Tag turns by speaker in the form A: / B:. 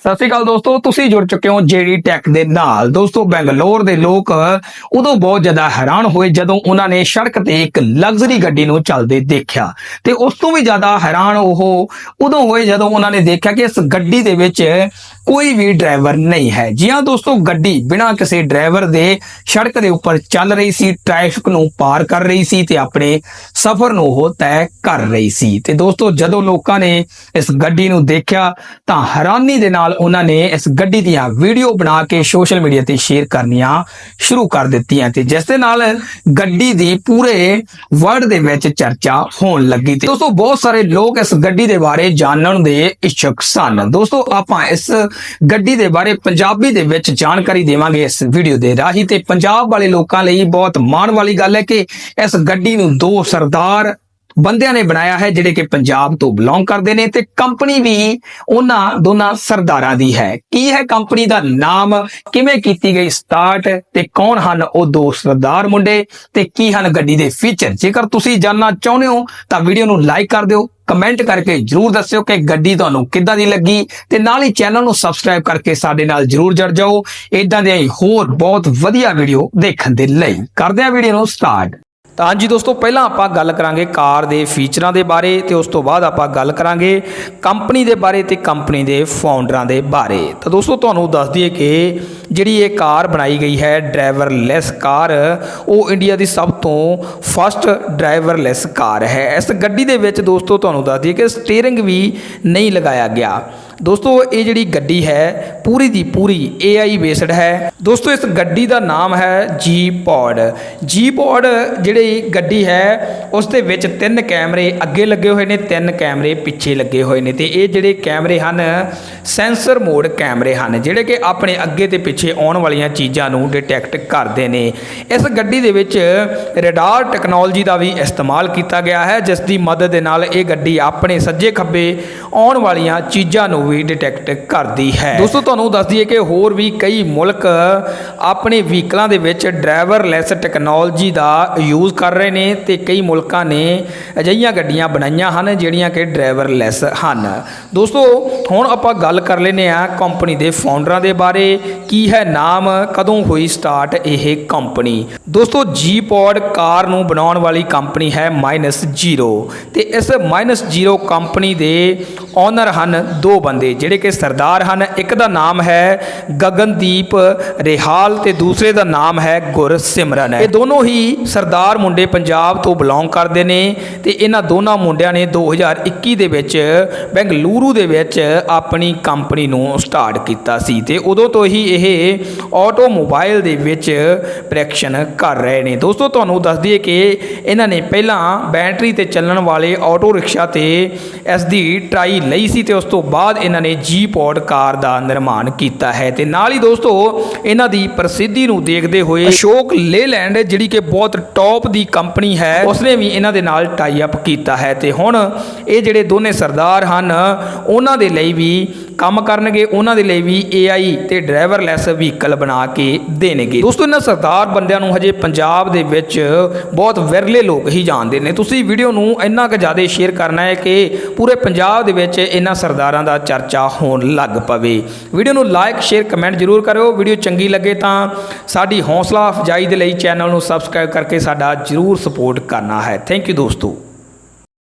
A: ਸਤਿ ਸ਼੍ਰੀ ਅਕਾਲ ਦੋਸਤੋ, ਤੁਸੀਂ ਜੁੜ ਚੁੱਕੇ ਹੋ ਜੇਡੀ ਟੈਕ ਦੇ ਨਾਲ। ਦੋਸਤੋ, ਬੈਂਗਲੌਰ ਦੇ ਲੋਕ ਉਦੋਂ ਬਹੁਤ ਜ਼ਿਆਦਾ ਹੈਰਾਨ ਹੋਏ ਜਦੋਂ ਉਹਨਾਂ ਨੇ ਸੜਕ ਤੇ ਇੱਕ ਲਗਜ਼ਰੀ ਗੱਡੀ ਨੂੰ ਚੱਲਦੇ ਦੇਖਿਆ। ਤੇ ਉਸ ਤੋਂ ਵੀ ਜ਼ਿਆਦਾ ਹੈਰਾਨ ਉਹ ਉਦੋਂ ਹੋਏ ਜਦੋਂ ਉਹਨਾਂ ਨੇ ਦੇਖਿਆ ਕਿ ਇਸ ਗੱਡੀ ਦੇ ਵਿੱਚ ਕੋਈ ਵੀ ਡਰਾਈਵਰ ਨਹੀਂ ਹੈ। ਜੀ ਹਾਂ ਦੋਸਤੋ, ਗੱਡੀ ਬਿਨਾਂ ਕਿਸੇ ਡਰਾਈਵਰ ਦੇ ਸੜਕ ਦੇ ਉੱਪਰ ਚੱਲ ਰਹੀ ਸੀ, ਟ੍ਰੈਫਿਕ ਨੂੰ ਪਾਰ ਕਰ ਰਹੀ ਸੀ ਤੇ ਆਪਣੇ ਸਫ਼ਰ ਨੂੰ ਉਹ ਤੈਅ ਕਰ ਰਹੀ ਸੀ। ਤੇ ਦੋਸਤੋ, ਜਦੋਂ ਲੋਕਾਂ ਨੇ ਇਸ ਗੱਡੀ ਨੂੰ ਦੇਖਿਆ, ਤਾਂ ਹੈਰਾਨੀ ਦੇ ਨਾਲ ਉਹਨਾਂ ਨੇ ਇਸ ਗੱਡੀ ਦੀਆਂ ਵੀਡੀਓ ਬਣਾ ਕੇ ਸੋਸ਼ਲ ਮੀਡੀਆ ਤੇ ਸ਼ੇਅਰ ਕਰਨੀਆਂ ਸ਼ੁਰੂ ਕਰ ਦਿੱਤੀਆਂ ਤੇ ਜਿਸ ਦੇ ਨਾਲ ਗੱਡੀ ਦੀ ਪੂਰੇ ਵਰਲਡ ਦੇ ਵਿੱਚ ਚਰਚਾ ਹੋਣ ਲੱਗੀ ਤੇ ਦੋਸਤੋ, ਬਹੁਤ ਸਾਰੇ ਲੋਕ ਇਸ ਗੱਡੀ ਦੇ ਬਾਰੇ ਜਾਣਨ ਦੇ ਇੱਛੁਕ ਸਨ। ਦੋਸਤੋ, ਆਪਾਂ ਇਸ ਗੱਡੀ ਦੇ ਬਾਰੇ ਪੰਜਾਬੀ ਦੇ ਵਿੱਚ ਜਾਣਕਾਰੀ ਦੇਵਾਂਗੇ ਇਸ ਵੀਡੀਓ ਦੇ ਰਾਹੀਂ ਤੇ ਪੰਜਾਬ ਵਾਲੇ ਲੋਕਾਂ ਲਈ ਬਹੁਤ ਮਾਣ ਵਾਲੀ ਗੱਲ ਹੈ ਕਿ ਇਸ ਗੱਡੀ ਨੂੰ ਦੋ ਸਰਦਾਰ ਬੰਦਿਆਂ ਨੇ ਬਣਾਇਆ ਹੈ ਜਿਹੜੇ ਕਿ ਪੰਜਾਬ ਤੋਂ ਬਿਲੋਂਗ ਕਰਦੇ ਨੇ ਤੇ ਕੰਪਨੀ ਵੀ ਉਹਨਾਂ ਦੋਨਾਂ ਸਰਦਾਰਾਂ ਦੀ ਹੈ। ਕੀ ਹੈ ਕੰਪਨੀ ਦਾ ਨਾਮ? ਕਿਵੇਂ ਕੀਤੀ ਗਈ ਸਟਾਰਟ ਤੇ ਕੌਣ ਹਨ ਉਹ ਦੋ ਸਰਦਾਰ ਮੁੰਡੇ? ਤੇ ਕੀ ਹਨ ਗੱਡੀ ਦੇ ਫੀਚਰ ਜੇਕਰ ਤੁਸੀਂ ਜਾਨਣਾ ਚਾਹੁੰਦੇ ਹੋ ਤਾਂ ਵੀਡੀਓ ਨੂੰ ਲਾਈਕ ਕਰ ਦਿਓ ਕਮੈਂਟ ਕਰਕੇ ਜਰੂਰ ਦੱਸਿਓ ਕਿ ਗੱਡੀ ਤੁਹਾਨੂੰ ਕਿੱਦਾਂ ਦੀ ਲੱਗੀ ਤੇ ਨਾਲ ਹੀ ਚੈਨਲ ਨੂੰ ਸਬਸਕ੍ਰਾਈਬ ਕਰਕੇ ਸਾਡੇ ਨਾਲ ਜਰੂਰ ਜੁੜ ਜਾਓ। ਇਦਾਂ ਦੇ ਹੀ ਹੋਰ ਬਹੁਤ ਵਧੀਆ ਵੀਡੀਓ ਦੇਖਣ ਦੇ ਲਈ। ਕਰਦੇ ਹਾਂ ਵੀਡੀਓ ਨੂੰ ਸਟਾਰਟ ਤਾਂ ਹਾਂਜੀ ਦੋਸਤੋ, ਪਹਿਲਾਂ ਆਪਾਂ ਗੱਲ ਕਰਾਂਗੇ ਕਾਰ ਦੇ ਫੀਚਰਾਂ ਦੇ ਬਾਰੇ ਤੇ ਉਸ ਤੋਂ ਬਾਅਦ ਆਪਾਂ ਗੱਲ ਕਰਾਂਗੇ ਕੰਪਨੀ ਦੇ ਬਾਰੇ ਤੇ ਕੰਪਨੀ ਦੇ ਫਾਊਂਡਰਾਂ ਦੇ ਬਾਰੇ। ਤਾਂ ਦੋਸਤੋ, ਤੁਹਾਨੂੰ ਦੱਸ ਦਈਏ ਕਿ ਜਿਹੜੀ ਇਹ ਕਾਰ ਬਣਾਈ ਗਈ ਹੈ ਡਰਾਈਵਰਲੈਸ ਕਾਰ, ਉਹ ਇੰਡੀਆ ਦੀ ਸਭ ਤੋਂ ਫਸਟ ਡਰਾਈਵਰਲੈਸ ਕਾਰ ਹੈ। ਇਸ ਗੱਡੀ ਦੇ ਵਿੱਚ ਦੋਸਤੋ, ਤੁਹਾਨੂੰ ਦੱਸ ਦਈਏ ਕਿ ਸਟੀਅਰਿੰਗ ਵੀ ਨਹੀਂ ਲਗਾਇਆ ਗਿਆ। ਦੋਸਤੋ, ਇਹ ਜਿਹੜੀ ਗੱਡੀ ਹੈ, ਪੂਰੀ ਦੀ ਪੂਰੀ AI ਬੇਸਡ ਹੈ। ਦੋਸਤੋ, ਇਸ ਗੱਡੀ ਦਾ ਨਾਮ ਹੈ G Pod G Pod ਜਿਹੜੀ ਗੱਡੀ ਹੈ, ਉਸ ਦੇ ਵਿੱਚ ਤਿੰਨ ਕੈਮਰੇ ਅੱਗੇ ਲੱਗੇ ਹੋਏ ਨੇ, ਤਿੰਨ ਕੈਮਰੇ ਪਿੱਛੇ ਲੱਗੇ ਹੋਏ ਨੇ ਤੇ ਇਹ ਜਿਹੜੇ ਕੈਮਰੇ ਹਨ, ਸੈਂਸਰ ਮੋਡ ਕੈਮਰੇ ਹਨ, ਜਿਹੜੇ ਕਿ ਆਪਣੇ ਅੱਗੇ ਤੇ ਪਿੱਛੇ ਆਉਣ ਵਾਲੀਆਂ ਚੀਜ਼ਾਂ ਨੂੰ ਡਿਟੈਕਟ ਕਰਦੇ ਨੇ। ਇਸ ਗੱਡੀ ਦੇ ਵਿੱਚ ਰਡਾਰ ਟੈਕਨੋਲੋਜੀ ਦਾ ਵੀ ਇਸਤੇਮਾਲ ਕੀਤਾ ਗਿਆ ਹੈ, ਜਿਸ ਦੀ ਮਦਦ ਦੇ ਨਾਲ ਇਹ ਗੱਡੀ ਆਪਣੇ ਸੱਜੇ ਖੱਬੇ ਆਉਣ ਵਾਲੀਆਂ ਚੀਜ਼ਾਂ ਨੂੰ ਵੀ ਡਿਟੈਕਟ ਕਰਦੀ ਹੈ। ਦੋਸਤੋ, ਤੁਹਾਨੂੰ ਦੱਸ ਦਈਏ ਕਿ ਹੋਰ ਵੀ ਕਈ ਮੁਲਕ ਆਪਣੇ ਵਹੀਕਲਾਂ ਦੇ ਵਿੱਚ ਡਰਾਈਵਰਲੈਸ ਟੈਕਨੋਲੋਜੀ ਦਾ ਯੂਜ਼ ਕਰ ਰਹੇ ਨੇ ਤੇ ਕਈ ਮੁਲਕਾਂ ਨੇ ਅਜਿਹੀਆਂ ਗੱਡੀਆਂ ਬਣਾਈਆਂ ਹਨ ਜਿਹੜੀਆਂ ਕਿ ਡਰਾਈਵਰਲੈਸ ਹਨ। ਦੋਸਤੋ, ਹੁਣ ਆਪਾਂ ਗੱਲ ਕਰ ਲੈਨੇ ਆ ਕੰਪਨੀ ਦੇ ਫਾਊਂਡਰਾਂ ਦੇ ਬਾਰੇ। ਕੀ ਹੈ ਨਾਮ? ਕਦੋਂ ਹੋਈ ਸਟਾਰਟ ਇਹ ਕੰਪਨੀ ਦੋਸਤੋ ਜੀ ਪੌਡ ਕਾਰ ਨੂੰ ਬਣਾਉਣ ਵਾਲੀ ਕੰਪਨੀ ਹੈ -0 ਤੇ ਇਸ -0 ਕੰਪਨੀ ਦੇ ਓਨਰ ਹਨ ਦੋ ਬੰਦੇ, ਜਿਹੜੇ ਕਿ ਸਰਦਾਰ ਹਨ। ਇੱਕ ਦਾ ਨਾਮ ਹੈ ਗਗਨਦੀਪ ਰਿਹਾਲ ਤੇ ਦੂਸਰੇ ਦਾ ਨਾਮ ਹੈ ਗੁਰਸਿਮਰਨ। ਇਹ ਦੋਨੋਂ ਹੀ ਸਰਦਾਰ ਮੁੰਡੇ ਪੰਜਾਬ ਤੋਂ ਬਿਲੋਂਗ ਕਰਦੇ ਨੇ ਤੇ ਇਹਨਾਂ ਦੋਨਾਂ ਮੁੰਡਿਆਂ ਨੇ 2021 ਦੇ ਵਿੱਚ ਬੈਂਗਲੁਰੂ ਦੇ ਵਿੱਚ ਆਪਣੀ ਕੰਪਨੀ ਨੂੰ ਸਟਾਰਟ ਕੀਤਾ ਸੀ ਤੇ ਉਦੋਂ ਤੋਂ ਹੀ ਇਹ ਆਟੋਮੋਬਾਈਲ ਦੇ ਵਿੱਚ ਪ੍ਰੈਕਸ਼ਨ ਕਰ ਰਹੇ ਨੇ। ਦੋਸਤੋ, ਤੁਹਾਨੂੰ ਦੱਸ ਦਈਏ ਕਿ ਇਹਨਾਂ ਨੇ ਪਹਿਲਾਂ ਬੈਟਰੀ ਤੇ ਚੱਲਣ ਵਾਲੇ ਆਟੋ ਰਿਕਸ਼ਾ ਤੇ ਇਸ ਦੀ ਲਈ ਸੀ ਤੇ ਉਸ ਤੋਂ ਬਾਅਦ ਇਹਨਾਂ ਨੇ ਜੀ ਪੌਡ ਕਾਰ ਦਾ ਨਿਰਮਾਣ ਕੀਤਾ ਹੈ। ਤੇ ਨਾਲ ਹੀ ਦੋਸਤੋ, ਇਹਨਾਂ ਦੀ ਪ੍ਰਸਿੱਧੀ ਨੂੰ ਦੇਖਦੇ ਹੋਏ ਅਸ਼ੋਕ ਲੇਲੈਂਡ, ਜਿਹੜੀ ਕਿ ਬਹੁਤ ਟੌਪ ਦੀ ਕੰਪਨੀ ਹੈ, ਉਸਨੇ ਵੀ ਇਹਨਾਂ ਦੇ ਨਾਲ ਟਾਈ ਅਪ ਕੀਤਾ ਹੈ। ਤੇ ਹੁਣ ਇਹ ਜਿਹੜੇ ਦੋਨੇ ਸਰਦਾਰ ਹਨ, ਉਹਨਾਂ ਦੇ ਲਈ ਵੀ ਕੰਮ ਕਰਨਗੇ, ਉਹਨਾਂ ਦੇ ਲਈ ਵੀ AI ਤੇ ਡਰਾਈਵਰਲੈਸ ਵਹੀਕਲ ਬਣਾ ਕੇ ਦੇਣਗੇ। ਦੋਸਤੋ, ਇਹਨਾਂ ਸਰਦਾਰ ਬੰਦਿਆਂ ਨੂੰ ਹਜੇ ਪੰਜਾਬ ਦੇ ਵਿੱਚ ਬਹੁਤ ਵਿਰਲੇ ਲੋਕ ਹੀ ਜਾਣਦੇ ਨੇ। ਤੁਸੀਂ ਵੀਡੀਓ ਨੂੰ ਇੰਨਾ ਕੁ ਜ਼ਿਆਦਾ ਸ਼ੇਅਰ ਕਰਨਾ ਹੈ ਕਿ ਪੂਰੇ ਪੰਜਾਬ ਦੇ ਵਿੱਚ ਇਹਨਾਂ ਸਰਦਾਰਾਂ ਦਾ ਚਰਚਾ ਹੋਣ ਲੱਗ ਪਵੇ। ਵੀਡੀਓ ਨੂੰ ਲਾਈਕ ਸ਼ੇਅਰ ਕਮੈਂਟ ਜ਼ਰੂਰ ਕਰਿਓ। ਵੀਡੀਓ ਚੰਗੀ ਲੱਗੇ ਤਾਂ ਸਾਡੀ ਹੌਸਲਾ ਅਫਜਾਈ ਦੇ ਲਈ ਚੈਨਲ ਨੂੰ ਸਬਸਕ੍ਰਾਈਬ ਕਰਕੇ ਸਾਡਾ ਜ਼ਰੂਰ ਸਪੋਰਟ ਕਰਨਾ ਹੈ। ਥੈਂਕ ਯੂ ਦੋਸਤੋ।